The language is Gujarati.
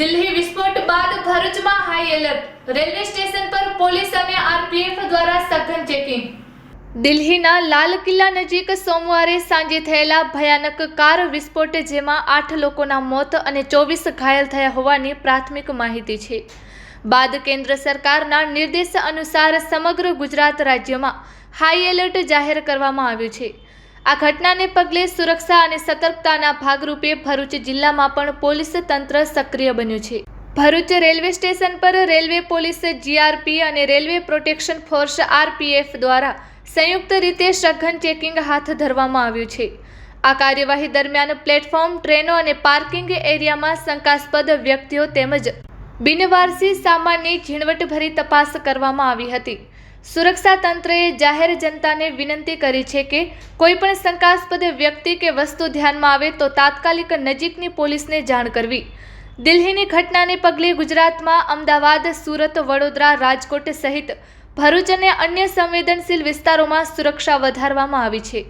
દિલ્હી વિસ્ફોટ બાદ ભરૂચમાં હાઈ એલર્ટ રેલવે સ્ટેશન પર પોલીસ અને આરપીએફ દ્વારા સઘન ચેકિંગ. દિલ્હીના લાલ કિલ્લા નજીક સોમવારે સાંજે થયેલા ભયાનક કાર વિસ્ફોટ જેમાં આઠ લોકોના મોત અને ચોવીસ ઘાયલ થયા હોવાની પ્રાથમિક માહિતી છે. બાદ કેન્દ્ર સરકારના નિર્દેશ અનુસાર સમગ્ર ગુજરાત રાજ્યમાં હાઈ એલર્ટ જાહેર કરવામાં આવ્યું છે. આ ઘટનાને પગલે સુરક્ષા અને સતર્કતાના ભાગરૂપે ભરૂચ જિલ્લામાં પણ પોલીસ તંત્ર સક્રિય બન્યું છે. ભરૂચ રેલવે સ્ટેશન પર રેલવે પોલીસ જીઆરપી અને રેલવે પ્રોટેક્શન ફોર્સ આરપીએફ દ્વારા સંયુક્ત રીતે સઘન ચેકિંગ હાથ ધરવામાં આવ્યું છે. આ કાર્યવાહી દરમિયાન પ્લેટફોર્મ, ટ્રેનો અને પાર્કિંગ એરિયામાં શંકાસ્પદ વ્યક્તિઓ તેમજ બિનવારસી સામાનની ઝીણવટભરી તપાસ કરવામાં આવી હતી. સુરક્ષા તંત્રએ જાહેર જનતાને વિનંતી કરી છે કે કોઈપણ શંકાસ્પદ વ્યક્તિ કે વસ્તુ ધ્યાનમાં આવે તો તાત્કાલિક નજીકની પોલીસને જાણ કરવી. દિલ્હીની ઘટનાને પગલે ગુજરાતમાં અમદાવાદ, સુરત, વડોદરા, રાજકોટ સહિત ભરૂચ અને અન્ય સંવેદનશીલ વિસ્તારોમાં સુરક્ષા વધારવામાં આવી છે.